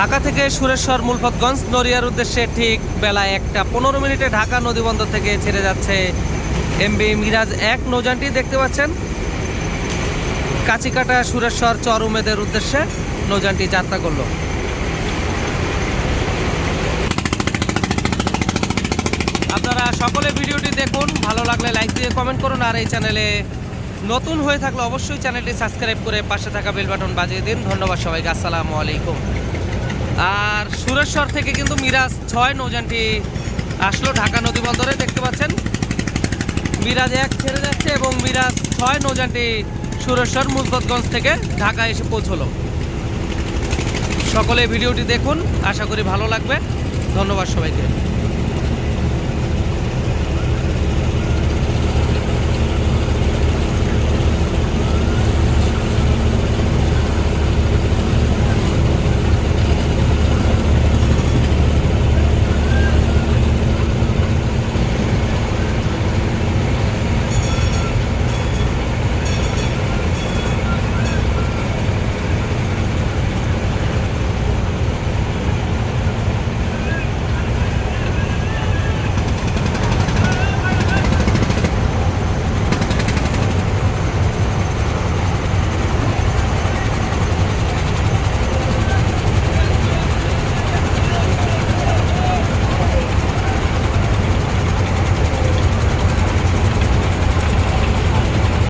ঢাকা থেকে সুরেশ্বর মূলপতগঞ্জ নড়িয়ার উদ্দেশ্যে ঠিক বেলা একটা পনেরো মিনিটে ঢাকা নদীবন্দর থেকে ছেড়ে যাচ্ছে এমবি মিরাজ এক নৌযানটি। দেখতে পাচ্ছেন? কাচিকাটা সুরেশ্বর চর উমেদের উদ্দেশ্যে নৌযানটি যাত্রা করল। আপনারা সকলে ভিডিওটি দেখুন, ভালো লাগলে লাইক দিয়ে কমেন্ট করুন, আর এই চ্যানেলে নতুন হয়ে থাকলে অবশ্যই চ্যানেলটি সাবস্ক্রাইব করে পাশে থাকা বেল বাটন বাজিয়ে দিন। ধন্যবাদ সবাইকে, আসসালামু আলাইকুম। আর সুরেশ্বর থেকে কিন্তু মিরাজ ছয় নৌযানটি আসলো ঢাকা নদী বন্দরে। দেখতে পাচ্ছেন, মিরাজ এক ছেড়ে যাচ্ছে এবং মিরাজ ছয় নৌযানটি সুরেশ্বর মুজবতগঞ্জ থেকে ঢাকা এসে পৌঁছলো। সকলে ভিডিওটি দেখুন, আশা করি ভালো লাগবে। ধন্যবাদ সবাইকে।